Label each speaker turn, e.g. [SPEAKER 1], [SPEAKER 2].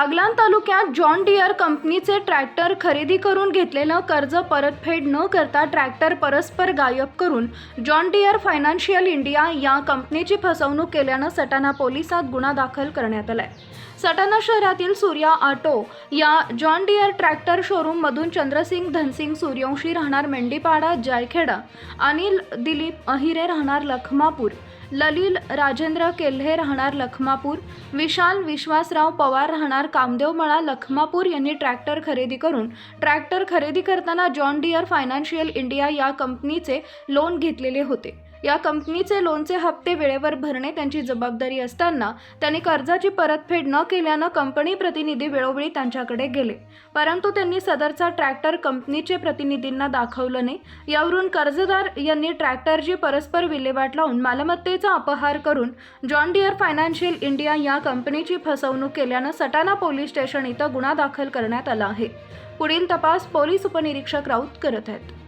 [SPEAKER 1] बागलाण तालुक्यात John Deere कंपनीचे tractor खरेदी करून घेतलेलं कर्ज परतफेड न करता ट्रॅक्टर परस्पर गायब करून जॉन डियर फायनान्शियल इंडिया या कंपनीची फसवणूक केल्यानं सटाणा पोलिसात गुन्हा दाखल करण्यात आलाय. सटाणा शहरातील सूर्या ऑटो या जॉन डियर ट्रॅक्टर शोरूममधून चंद्रसिंग धनसिंग सूर्यवंशी राहणार मेंढीपाडा जायखेडा अनिल दिलीप अहिरे राहणार लखमापूर ललिल राजेंद्र केल्हे राहणार लखमापूर विशाल विश्वासराव पवार राहणार कामदेवमळा लखमापूर यांनी ट्रॅक्टर खरेदी करून ट्रॅक्टर खरेदी करताना जॉन डिअर फायनान्शियल इंडिया या कंपनीचे लोन घेतलेले होते. या कंपनीचे लोनचे हप्ते वेळेवर भरणे त्यांची जबाबदारी असताना त्यांनी कर्जाची परतफेड न केल्यानं कंपनी प्रतिनिधी वेळोवेळी त्यांच्याकडे गेले. परंतु त्यांनी सदरचा ट्रॅक्टर कंपनीचे प्रतिनिधींना दाखवलं नाही. यावरून कर्जदार यांनी ट्रॅक्टरची परस्पर विल्हेवाट लावून मालमत्तेचा अपहार करून जॉन डिअर फायनान्शियल इंडिया या कंपनीची फसवणूक केल्यानं सटाणा पोलीस स्टेशन इथं गुन्हा दाखल करण्यात आला आहे. पुढील तपास पोलीस उपनिरीक्षक राऊत करत आहेत.